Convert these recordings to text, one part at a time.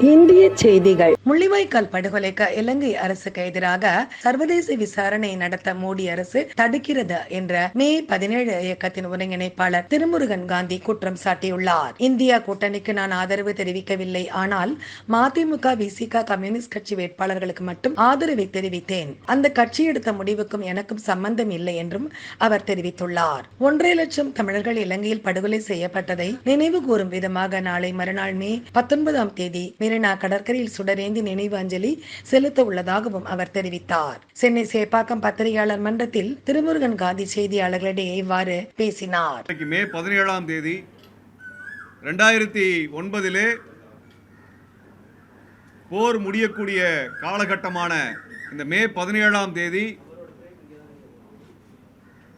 இந்திய செய்திகள். முள்ளிவாய்க்கால் படுகொலைக்கு இலங்கை அரசுக்கு எதிராக சர்வதேச விசாரணை நடத்த மோடி அரசு தடுக்கிறது என்ற மே பதினேழு இயக்கத்தின் ஒருங்கிணைப்பாளர் திருமுருகன் காந்தி குற்றம் சாட்டியுள்ளார். இந்தியா கூட்டணிக்கு நான் ஆதரவு தெரிவிக்கவில்லை. ஆனால் மதிமுக விசிக கம்யூனிஸ்ட் கட்சி வேட்பாளர்களுக்கு மட்டும் ஆதரவை தெரிவித்தேன். அந்த கட்சி எடுத்த முடிவுக்கும் எனக்கும் சம்பந்தம் இல்லை என்றும் அவர் தெரிவித்துள்ளார். ஒன்றரை லட்சம் தமிழர்கள் இலங்கையில் படுகொலை செய்யப்பட்டதை நினைவு கூறும் விதமாக நாளை மறுநாள் மே பத்தொன்பதாம் தேதி மெரினா கடற்கரையில் சுடரேந்தி நினைவு அஞ்சலி செலுத்த உள்ளதாகவும் அவர் தெரிவித்தார். சென்னை சேப்பாக்கம் பத்திரிகையாளர் மன்றத்தில் திருமுருகன் காந்தி செய்தியாளர்களிடையே இவ்வாறு பேசினார். மே பதினேழாம் தேதி ரெண்டாயிரத்தி ஒன்பதிலே போர் முடியக்கூடிய காலகட்டமான இந்த மே பதினேழாம் தேதி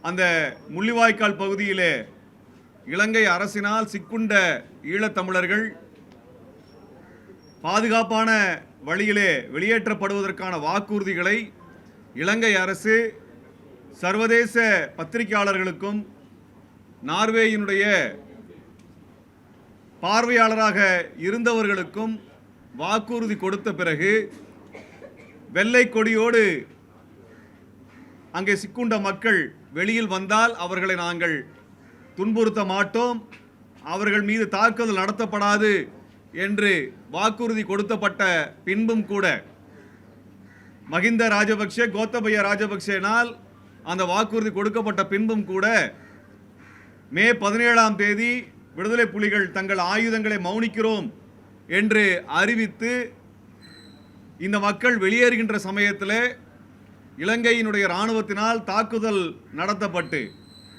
அந்த முள்ளிவாய்க்கால் பகுதியிலே இலங்கை அரசினால் சிக்குண்ட ஈழத்தமிழர்கள் பாதுகாப்பான வழியிலே வெளியேற்றப்படுவதற்கான வாக்குறுதிகளை இலங்கை அரசு சர்வதேச பத்திரிகையாளர்களுக்கும் நார்வேயினுடைய பார்வையாளராக இருந்தவர்களுக்கும் வாக்குறுதி கொடுத்த பிறகு வெள்ளை கொடியோடு அங்கே சிக்குண்ட மக்கள் வெளியில் வந்தால் அவர்களை நாங்கள் துன்புறுத்த மாட்டோம். அவர்கள் மீது தாக்குதல் நடத்தப்படாது. என்று வாக்குறுதி கொடுத்தப்பட்ட பின்பும் கூட மகிந்த ராஜபக்ஷ கோத்தபய ராஜபக்சேனால் அந்த வாக்குறுதி கொடுக்கப்பட்ட பின்பும் கூட மே பதினேழாம் தேதி விடுதலை புலிகள் தங்கள் ஆயுதங்களை மௌனிக்கிறோம் என்று அறிவித்து இந்த மக்கள் வெளியேறுகின்ற சமயத்தில் இலங்கையினுடைய இராணுவத்தினால் தாக்குதல் நடத்தப்பட்டு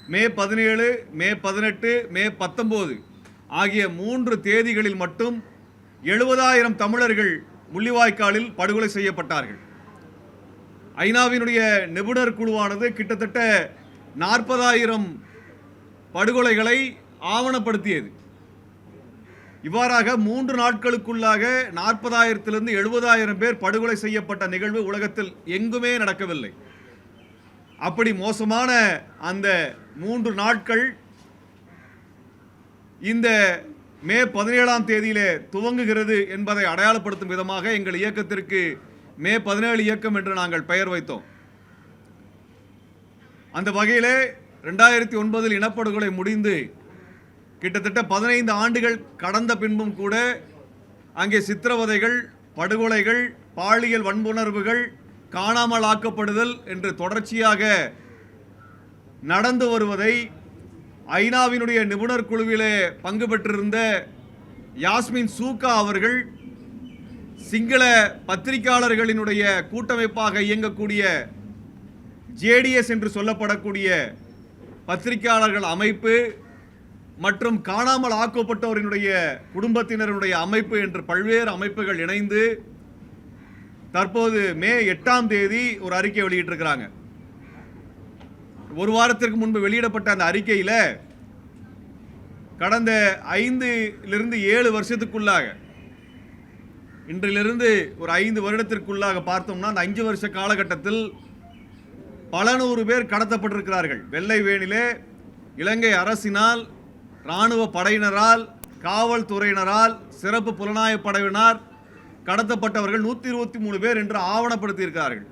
மே பதினேழு மே பதினெட்டு மே பத்தொம்போது ஆகிய மூன்று தேதிகளில் மட்டும் எழுபதாயிரம் தமிழர்கள் முள்ளிவாய்க்காலில் படுகொலை செய்யப்பட்டார்கள். ஐநாவினுடைய நிபுணர் குழுவானது கிட்டத்தட்ட நாற்பதாயிரம் படுகொலைகளை ஆவணப்படுத்தியது. இவ்வாறாக மூன்று நாட்களுக்குள்ளாக நாற்பதாயிரத்திலிருந்து எழுபதாயிரம் பேர் படுகொலை செய்யப்பட்ட நிகழ்வு உலகத்தில் எங்குமே நடக்கவில்லை. அப்படி மோசமான அந்த மூன்று நாட்கள் இந்த மே பதினேழாம் தேதியிலே துவங்குகிறது என்பதை அடையாளப்படுத்தும் விதமாக எங்கள் இயக்கத்திற்கு மே பதினேழு இயக்கம் என்று நாங்கள் பெயர் வைத்தோம். அந்த வகையிலே ரெண்டாயிரத்தி ஒன்பதில் இனப்படுகொலை முடிந்து கிட்டத்தட்ட பதினைந்து ஆண்டுகள் கடந்த பின்பும் கூட அங்கே சித்திரவதைகள் படுகொலைகள் பாலியல் வன்புணர்வுகள் காணாமல் ஆக்கப்படுதல் என்று தொடர்ச்சியாக நடந்து வருவதை ஐநாவினுடைய நிபுணர் குழுவிலே பங்கு பெற்றிருந்த யாஸ்மின் சூகா அவர்கள் சிங்கள பத்திரிகையாளர்களினுடைய கூட்டமைப்பாக இயங்கக்கூடிய ஜேடிஎஸ் என்று சொல்லப்படக்கூடிய பத்திரிகையாளர்கள் அமைப்பு மற்றும் காணாமல் ஆக்கப்பட்டவரினுடைய குடும்பத்தினருடைய அமைப்பு என்று பல்வேறு அமைப்புகள் இணைந்து தற்போது மே எட்டாம் தேதி ஒரு அறிக்கை வெளியிட்டிருக்கிறாங்க. ஒரு வாரத்திற்கு முன்பு வெளியிடப்பட்ட அந்த அறிக்கையில் கடந்த ஐந்துலிருந்து ஏழு வருஷத்துக்குள்ளாக இன்றிலிருந்து ஒரு ஐந்து வருடத்திற்குள்ளாக பார்த்தோம்னா அந்த அஞ்சு வருஷ காலகட்டத்தில் பல நூறு பேர் கடத்தப்பட்டிருக்கிறார்கள். வெள்ளை வேணிலே இலங்கை அரசினால் இராணுவ படையினரால் காவல்துறையினரால் சிறப்பு புலனாய்வு படையினர் கடத்தப்பட்டவர்கள் நூற்றி இருபத்தி மூணு பேர் என்று ஆவணப்படுத்தியிருக்கிறார்கள்.